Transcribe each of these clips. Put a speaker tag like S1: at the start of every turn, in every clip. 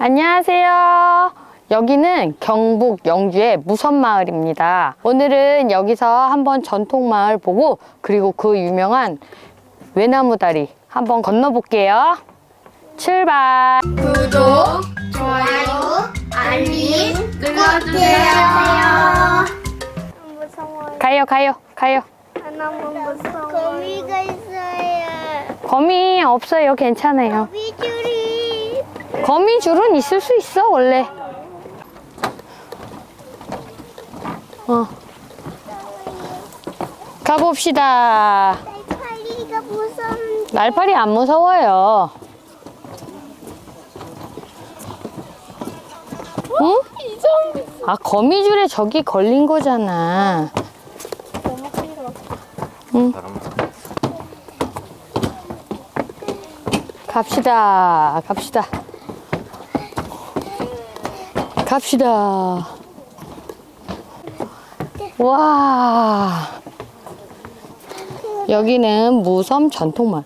S1: 안녕하세요. 여기는 경북 영주의 무선마을입니다. 오늘은 여기서 한번 전통마을 보고 그리고 그 유명한 외나무 다리 한번 건너볼게요. 출발!
S2: 구독, 좋아요, 알림 눌러주세요.
S3: 무서워요.
S1: 가요, 가요, 가요.
S3: 너무 무서워. 거미가 있어요.
S1: 거미 없어요. 괜찮아요.
S3: 거미줄이.
S1: 거미줄은 있을 수 있어, 원래. 어. 가봅시다.
S3: 날파리가 무서운.
S1: 날파리 안 무서워요. 응? 아, 거미줄에 저기 걸린 거잖아. 응. 갑시다. 갑시다. 갑시다. 와. 여기는 무섬 전통마을.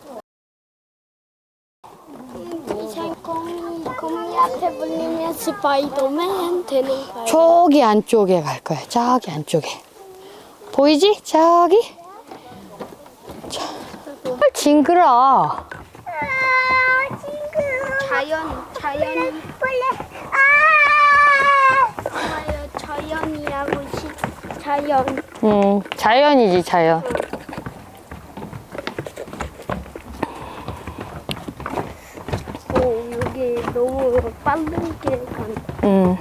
S3: 스파이더맨 되는 거야.
S1: 저기 안쪽에 갈 거야. 저기 안쪽에. 보이지? 저기. 자. 징그러.
S3: 아, 징그러. 자연, 자연이. 벌레. 아! 좋아요, 자연이 하고 싶. 자연.
S1: 음, 자연이지, 자연.
S3: 오, 여기 너무 빠르게 간.
S1: 음.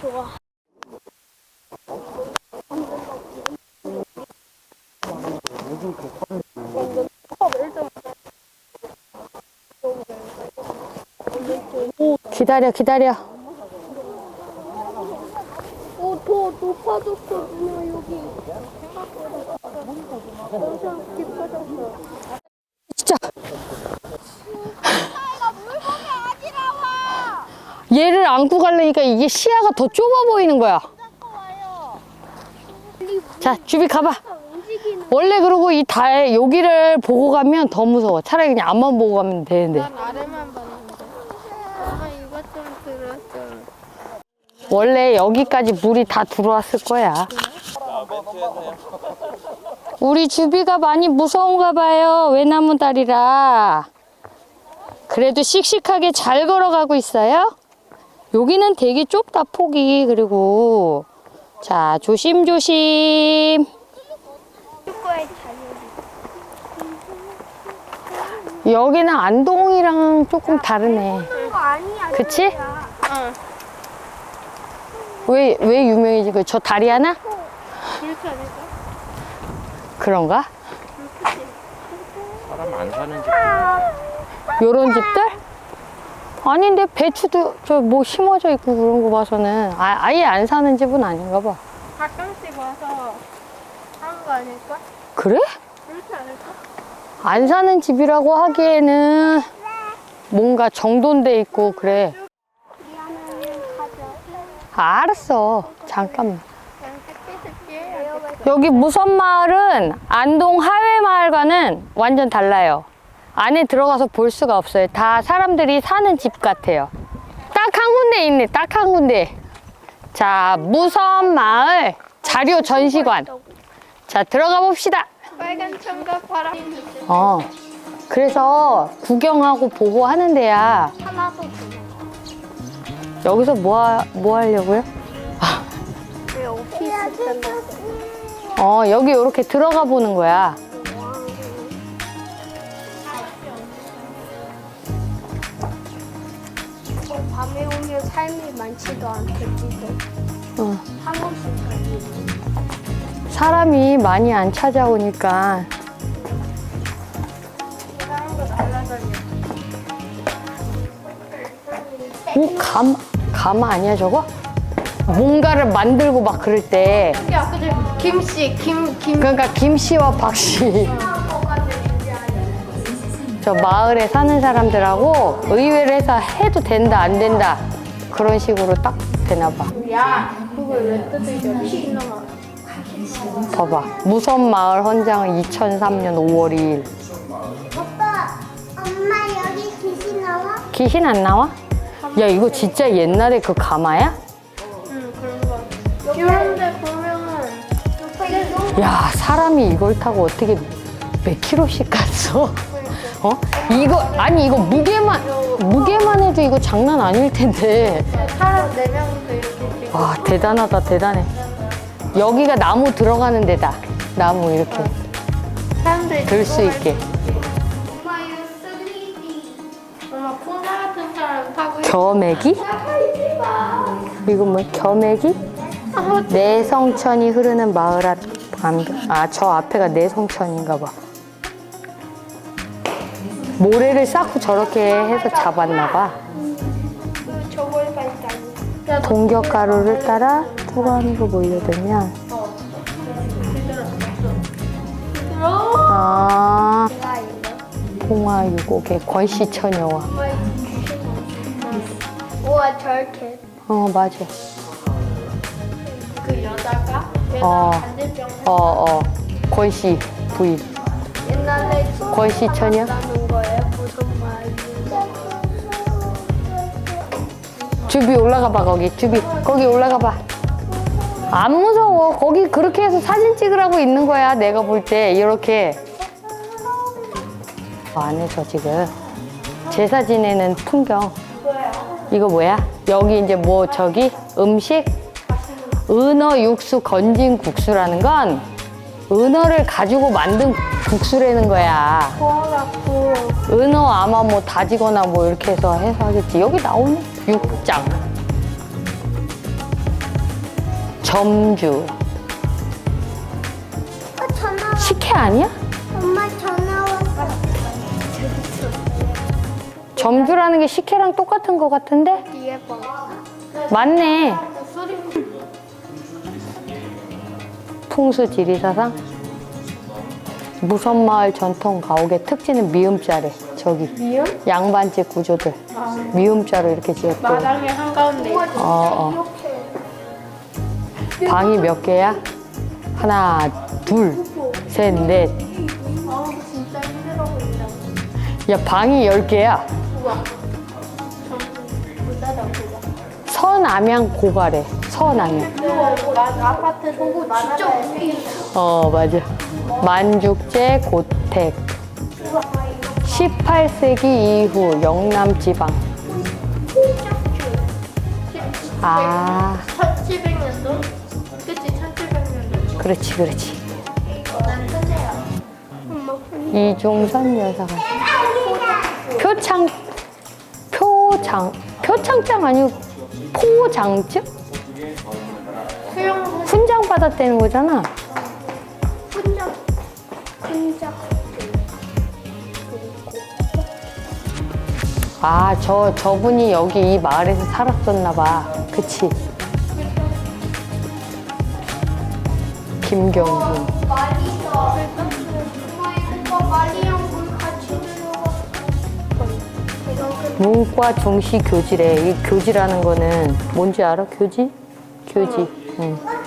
S3: 좋아.
S1: 기다려, 기다려.
S3: 오, 더 높아졌거든요, 여기. 엄청 깊어졌어.
S1: 진짜. 얘를 안고 가려니까 이게 시야가 더 좁아 보이는 거야. 자, 주비 가봐. 원래 그러고 이 달, 여기를 보고 가면 더 무서워. 차라리 그냥 앞만 보고 가면 되는데.
S2: 아래만 봤는데. 엄마 이것 좀 들었어.
S1: 원래 여기까지 물이 다 들어왔을 거야. 우리 주비가 많이 무서운가 봐요. 외나무 다리라. 그래도 씩씩하게 잘 걸어가고 있어요. 여기는 되게 좁다, 폭이. 그리고. 자, 조심조심. 여기는 안동이랑 조금 다르네. 그치?
S2: 응.
S1: 왜, 왜 유명해지? 그저 다리 하나?
S2: 그렇지 않을까?
S1: 그런가?
S4: 사람 안 사는 집
S1: 요런 집들? 아닌데 배추도 저 뭐 심어져 있고 그런 거 봐서는 아, 아예 안 사는 집은 아닌가 봐.
S2: 가끔씩 와서 하는 거 아닐까?
S1: 그래?
S2: 그렇지 않을까?
S1: 안 사는 집이라고 하기에는 뭔가 정돈돼 있고 그래. 아, 알았어. 잠깐만.
S2: 새끼.
S1: 여기 무선 마을은 안동 하회 마을과는 완전 달라요. 안에 들어가서 볼 수가 없어요. 다 사람들이 사는 집 같아요. 딱 한 군데 있네, 딱 한 군데. 자, 무선 마을 자료 전시관. 자, 들어가 봅시다.
S2: 빨간 청각 파란.
S1: 어. 그래서 구경하고 보고 하는 데야.
S3: 하나도.
S1: 여기서 뭐, 하, 뭐 하려고요?
S3: 끝났어?
S1: 어, 여기 이렇게 들어가 보는 거야.
S3: 밤에 오면 삶이 많지도 않겠지도.
S1: 어. 사람이 많이 안 찾아오니까 오, 감, 감 아니야 저거? 뭔가를 만들고 막 그럴 때
S2: 야, 그지? 김씨, 김, 김.
S1: 그러니까 김씨와 박씨 저 마을에 사는 사람들하고 의외로 해서 해도 된다 안 된다 그런 식으로 딱 되나 봐
S2: 야, 그걸 왜? 신놈아.
S1: 봐봐 무선 마을 헌장은 2003년 5월 2일
S3: 오빠, 엄마 여기 귀신
S1: 귀신 안 나와? 야 이거 진짜 옛날에 그 가마야?
S2: 응 그런 거 같아. 이런데 보면은
S1: 야 사람이 이걸 타고 어떻게 몇 킬로씩 갔어? 어? 이거 아니 이거 무게만 무게만 해도 이거 장난 아닐 텐데.
S2: 사람 네 명이서 이렇게
S1: 와 대단하다 대단해. 여기가 나무 들어가는 데다. 나무 이렇게
S2: 사람들이
S1: 들수
S2: 들어갈
S1: 있게. 겨매기? 이거 뭐?
S2: 아,
S1: 내성천이 흐르는 마을 앞 아 저 앞에가 내성천인가 봐. 모래를 쌓고 저렇게 해서 잡았나 봐.
S3: 저걸 발달.
S1: 동격 가루를 따라 투건으로 몰려들면 아
S3: 아.
S1: 봉화 유곡의 권씨 처녀와
S3: 우와 저렇게.
S1: 어 맞아
S2: 그 여자가
S1: 어.
S2: 얘가 반대병
S1: 어어 권씨 부인
S3: 옛날에
S1: 권씨 처녀?
S3: 나는 거예요. 무슨 말이야?
S1: 주비 올라가 봐 거기 주비 거기 올라가 봐 안 무서워 거기 그렇게 해서 사진 찍으라고 있는 거야 내가 볼 때 이렇게 안에서 지금 제사 지내는 풍경 이거 뭐야 여기 이제 뭐 저기 음식 은어 육수 건진 국수라는 건 은어를 가지고 만든 국수라는 거야
S3: 구워갖고
S1: 은어 아마 뭐 다지거나 뭐 이렇게 해서 해서 하겠지. 여기 나오네. 육장. 점주.
S3: 어, 전화
S1: 식혜 아니야? 점주라는 게 식혜랑 똑같은 거 같은데?
S3: 뒤에 봐.
S1: 맞네. 풍수 지리사상. 무선마을 전통 가옥의 특징은 미음자래. 저기.
S2: 미음?
S1: 양반집 구조들. 미음자로 이렇게 지었대.
S2: 마당에 한가운데
S1: 어, 어. 방이 몇 개야? 하나, 둘, 셋, 넷.
S2: 아 진짜 힘들어 보인다
S1: 야, 방이 열 개야. 서남양 고가래. 서남양.
S2: 아파트 보고 진짜
S1: 어, 맞아. 만죽제 고택. 18세기 이후 영남 지방. 아,
S2: 1700년도? 그치 1700년도
S1: 그렇지, 그렇지.
S2: 난 끝내요
S3: 엄마
S1: 이종선 여사가. 표창, 표장, 표창장 아니고 포장증?
S2: 수영
S1: 훈장 받았다는 거잖아.
S3: 혼자 혼자
S1: 아, 저, 저분이 여기 이 마을에서 살았었나 봐. 그치?
S3: 말이 물 같이
S1: 문과 중시 교지래. 이 교지라는 거는 뭔지 알아? 교지? 교지. 응.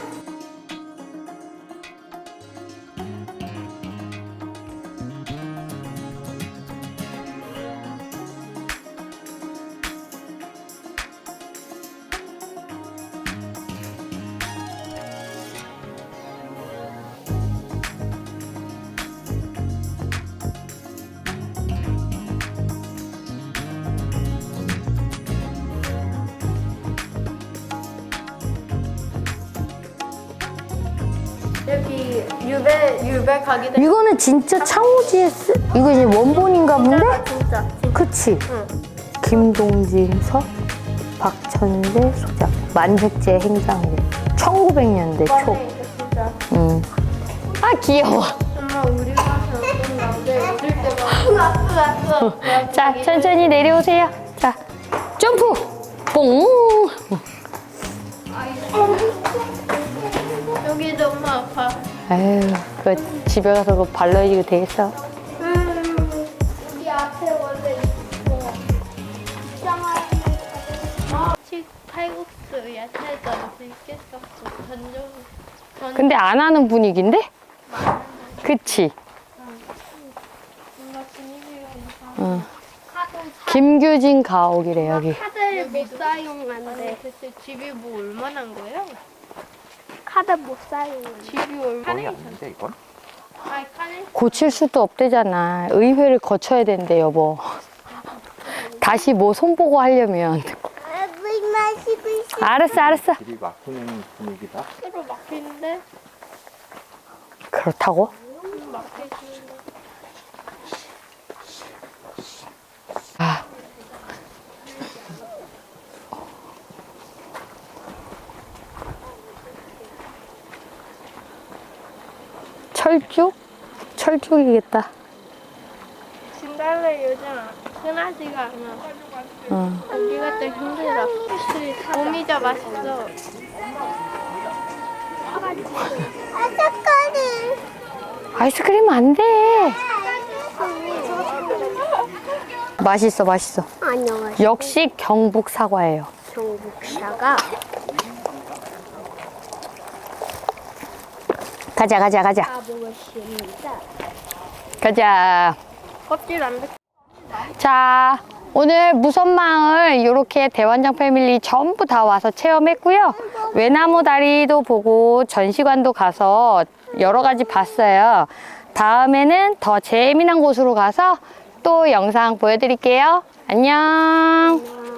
S2: 여기 유배 유배 가기 전
S1: 이거는 진짜 창호지에 쓰, 이거 이제 원본인가 본데?
S2: 진짜
S1: 그치?
S2: 응.
S1: 김동진 서 박천재 소작 만죽제 행장고 1900년대 초.
S2: 이거 진짜
S1: 응. 아 귀여워.
S2: 엄마 우리 어떤 때막
S1: 자 천천히 내려오세요. 자 점프. 뽕.
S2: 여기 너무 아파
S1: 아유 그 집에 가서 그 되겠어.
S2: 음.
S3: 앞에 원래
S2: 치 칼국수 들깨국수 전종 전
S1: 근데 안 하는 분위기인데? 그치?
S2: 뭔가 분위기가 이상
S1: 응.
S3: 카동
S1: 김규진 가옥이래 여기.
S3: 카드를 못 사용한대.
S2: 대체 집이 뭐 얼마나 한 거예요?
S3: 카드 못 사용한대.
S2: 집이 얼마나
S4: 아닌데 이건?
S2: 아니
S1: 고칠 수도 없대잖아. 의회를 거쳐야 된대 여보. 다시 뭐 손보고 하려면.
S3: 물 마시고 있어.
S1: 알았어 알았어.
S4: 길이 막히는 분위기다.
S2: 새로 막히는데
S1: 그렇다고?
S2: 막히시는데
S1: 철쭉? 철쭉이겠다.
S2: 진달래 요즘 흔하지가 않아.
S1: 응.
S2: 여기가 좀 힘들어. 봄이자 맛있어.
S3: 아삭거리.
S1: 아이스크림 안 돼. 맛있어, 맛있어.
S3: 안녕하세요.
S1: 역시 경북 사과예요.
S3: 경북사가
S1: 가자, 가자, 가자. 가자.
S2: 껍질 안 벗.
S1: 자, 오늘 무선마을 이렇게 대환장 패밀리 전부 다 와서 체험했고요. 외나무 다리도 보고 전시관도 가서 여러 가지 봤어요. 다음에는 더 재미난 곳으로 가서 또 영상 보여드릴게요. 안녕.